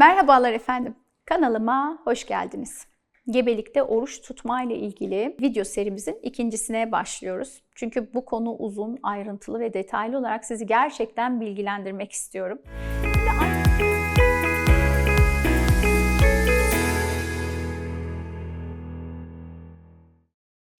Merhabalar efendim. Kanalıma hoş geldiniz. Gebelikte oruç tutma ile ilgili video serimizin ikincisine başlıyoruz. Çünkü bu konu uzun, ayrıntılı ve detaylı olarak sizi gerçekten bilgilendirmek istiyorum.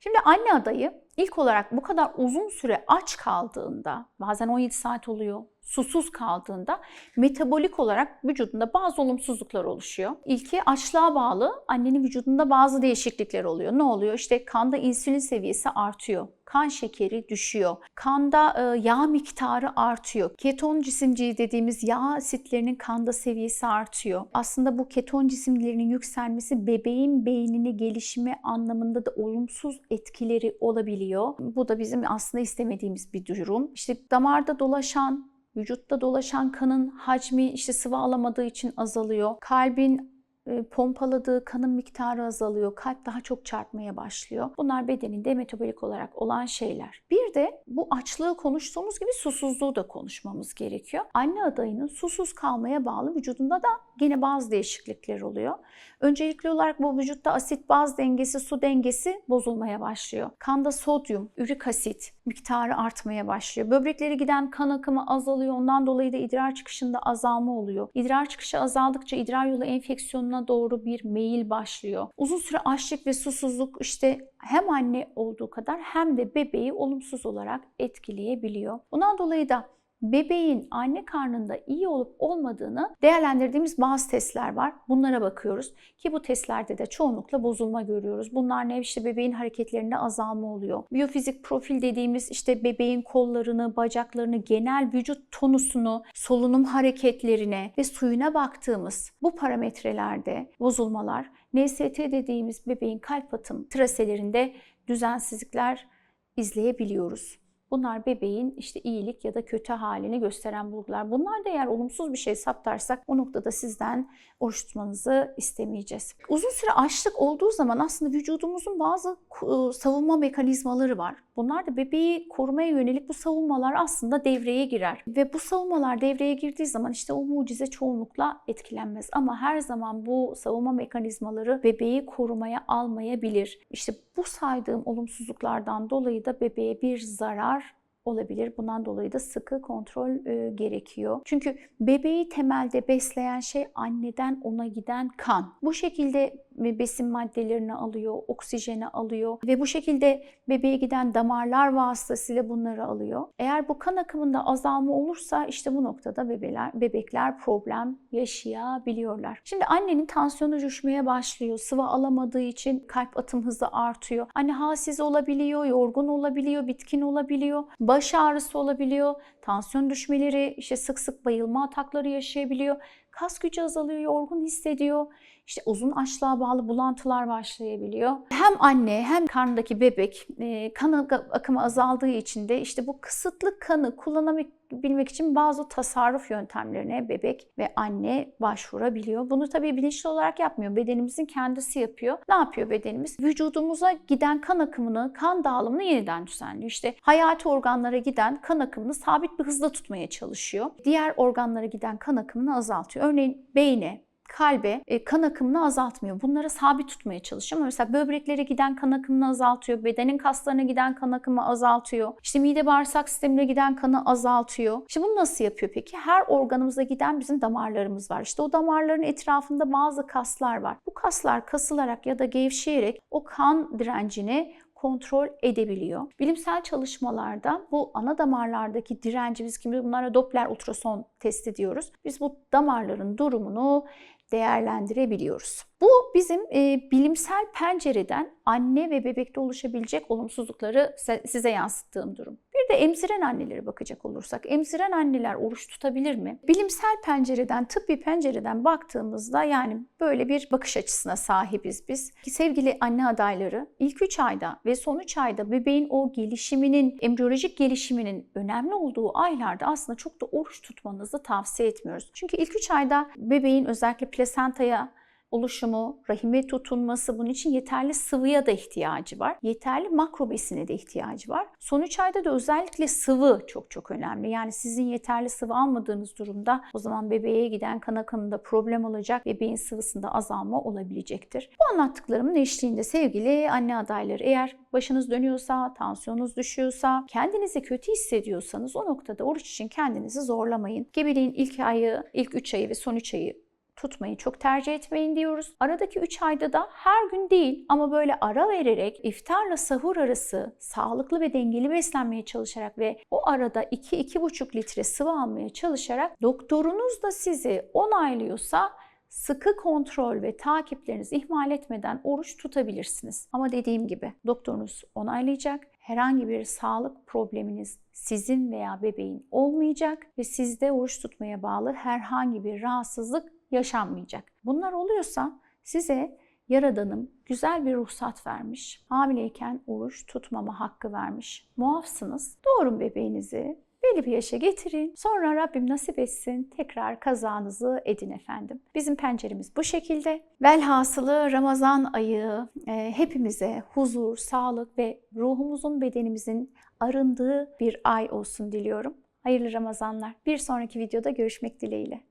Şimdi anne- adayı ilk olarak bu kadar uzun süre aç kaldığında, bazen 17 saat oluyor, susuz kaldığında metabolik olarak vücudunda bazı olumsuzluklar oluşuyor. İlki açlığa bağlı annenin vücudunda bazı değişiklikler oluyor. Ne oluyor? İşte kanda insülin seviyesi artıyor. Kan şekeri düşüyor. Kanda e, yağ miktarı artıyor. Keton cisimciği dediğimiz yağ asitlerinin kanda seviyesi artıyor. Aslında bu keton cisimlerinin yükselmesi bebeğin beynine gelişimi anlamında da olumsuz etkileri olabiliyor. Bu da bizim aslında istemediğimiz bir durum. İşte damarda dolaşan Vücutta dolaşan kanın hacmi işte sıvı alamadığı için azalıyor. Kalbin pompaladığı kanın miktarı azalıyor. Kalp daha çok çarpmaya başlıyor. Bunlar bedeninde metabolik olarak olan şeyler. Bir de bu açlığı konuştuğumuz gibi susuzluğu da konuşmamız gerekiyor. Anne adayının susuz kalmaya bağlı vücudunda da gene bazı değişiklikler oluyor. Öncelikli olarak bu vücutta asit baz dengesi, su dengesi bozulmaya başlıyor. Kanda sodyum, ürik asit miktarı artmaya başlıyor. Böbreklere giden kan akımı azalıyor. Ondan dolayı da idrar çıkışında azalma oluyor. İdrar çıkışı azaldıkça idrar yolu enfeksiyonuna doğru bir meyil başlıyor. Uzun süre açlık ve susuzluk işte hem anne olduğu kadar hem de bebeği olumsuz olarak etkileyebiliyor. Bundan dolayı da bebeğin anne karnında iyi olup olmadığını değerlendirdiğimiz bazı testler var. Bunlara bakıyoruz ki bu testlerde de çoğunlukla bozulma görüyoruz. Bunlar ne? İşte bebeğin hareketlerinde azalma oluyor. Biyofizik profil dediğimiz işte bebeğin kollarını, bacaklarını, genel vücut tonusunu, solunum hareketlerine ve suyuna baktığımız bu parametrelerde bozulmalar, NST dediğimiz bebeğin kalp atım traselerinde düzensizlikler izleyebiliyoruz. Bunlar bebeğin işte iyilik ya da kötü halini gösteren bulgular. Bunlar da eğer olumsuz bir şey saptarsak o noktada sizden oruç tutmanızı istemeyeceğiz. Uzun süre açlık olduğu zaman aslında vücudumuzun bazı e, savunma mekanizmaları var. Bunlar da bebeği korumaya yönelik bu savunmalar aslında devreye girer. Ve bu savunmalar devreye girdiği zaman işte o mucize çoğunlukla etkilenmez. Ama her zaman bu savunma mekanizmaları bebeği korumaya almayabilir. İşte bu saydığım olumsuzluklardan dolayı da bebeğe bir zarar olabilir. Bundan dolayı da sıkı kontrol e, gerekiyor. Çünkü bebeği temelde besleyen şey anneden ona giden kan. Bu şekilde besin maddelerini alıyor, oksijeni alıyor ve bu şekilde bebeğe giden damarlar vasıtasıyla bunları alıyor. Eğer bu kan akımında azalma olursa işte bu noktada bebeler, bebekler problem yaşayabiliyorlar. Şimdi annenin tansiyonu düşmeye başlıyor. Sıvı alamadığı için kalp atım hızı artıyor. Anne halsiz olabiliyor, yorgun olabiliyor, bitkin olabiliyor, baş ağrısı olabiliyor, tansiyon düşmeleri, işte sık sık bayılma atakları yaşayabiliyor. Kas gücü azalıyor, yorgun hissediyor. İşte uzun açlığa bağlı bulantılar başlayabiliyor. Hem anne hem karnındaki bebek e, kan akımı azaldığı için de işte bu kısıtlı kanı kullanabilmek için bazı tasarruf yöntemlerine bebek ve anne başvurabiliyor. Bunu tabii bilinçli olarak yapmıyor. Bedenimizin kendisi yapıyor. Ne yapıyor bedenimiz? Vücudumuza giden kan akımını, kan dağılımını yeniden düzenliyor. İşte hayati organlara giden kan akımını sabit bir hızda tutmaya çalışıyor. Diğer organlara giden kan akımını azaltıyor. Örneğin beyne, kalbe e, kan akımını azaltmıyor. Bunları sabit tutmaya çalışıyor. Ama mesela böbreklere giden kan akımını azaltıyor. Bedenin kaslarına giden kan akımı azaltıyor. İşte mide bağırsak sistemine giden kanı azaltıyor. İşte bunu nasıl yapıyor peki? Her organımıza giden bizim damarlarımız var. İşte o damarların etrafında bazı kaslar var. Bu kaslar kasılarak ya da gevşeyerek o kan direncini kontrol edebiliyor. Bilimsel çalışmalarda bu ana damarlardaki direnci biz kimi bunlara Doppler ultrason testi diyoruz. Biz bu damarların durumunu değerlendirebiliyoruz. Bu bizim e, bilimsel pencereden anne ve bebekte oluşabilecek olumsuzlukları size yansıttığım durum. De emziren annelere bakacak olursak, emziren anneler oruç tutabilir mi? Bilimsel pencereden, tıbbi pencereden baktığımızda yani böyle bir bakış açısına sahibiz biz. Sevgili anne adayları ilk 3 ayda ve son 3 ayda bebeğin o gelişiminin, embriyolojik gelişiminin önemli olduğu aylarda aslında çok da oruç tutmanızı tavsiye etmiyoruz. Çünkü ilk 3 ayda bebeğin özellikle plasentaya oluşumu, rahime tutunması bunun için yeterli sıvıya da ihtiyacı var. Yeterli makro besine de ihtiyacı var. Son 3 ayda da özellikle sıvı çok çok önemli. Yani sizin yeterli sıvı almadığınız durumda o zaman bebeğe giden kan akımında problem olacak, bebeğin sıvısında azalma olabilecektir. Bu anlattıklarımın eşliğinde sevgili anne adayları eğer başınız dönüyorsa, tansiyonunuz düşüyorsa, kendinizi kötü hissediyorsanız o noktada oruç için kendinizi zorlamayın. Gebeliğin ilk ayı, ilk 3 ayı ve son 3 ayı tutmayı çok tercih etmeyin diyoruz. Aradaki 3 ayda da her gün değil ama böyle ara vererek iftarla sahur arası sağlıklı ve dengeli beslenmeye çalışarak ve o arada 2-2,5 litre sıvı almaya çalışarak doktorunuz da sizi onaylıyorsa sıkı kontrol ve takiplerinizi ihmal etmeden oruç tutabilirsiniz. Ama dediğim gibi doktorunuz onaylayacak. Herhangi bir sağlık probleminiz sizin veya bebeğin olmayacak ve sizde oruç tutmaya bağlı herhangi bir rahatsızlık yaşanmayacak. Bunlar oluyorsa size Yaradanım güzel bir ruhsat vermiş. Hamileyken oruç tutmama hakkı vermiş. Muafsınız. Doğurun bebeğinizi. Belli bir yaşa getirin. Sonra Rabbim nasip etsin tekrar kazanızı edin efendim. Bizim penceremiz bu şekilde. Velhasılı Ramazan ayı e, hepimize huzur, sağlık ve ruhumuzun, bedenimizin arındığı bir ay olsun diliyorum. Hayırlı Ramazanlar. Bir sonraki videoda görüşmek dileğiyle.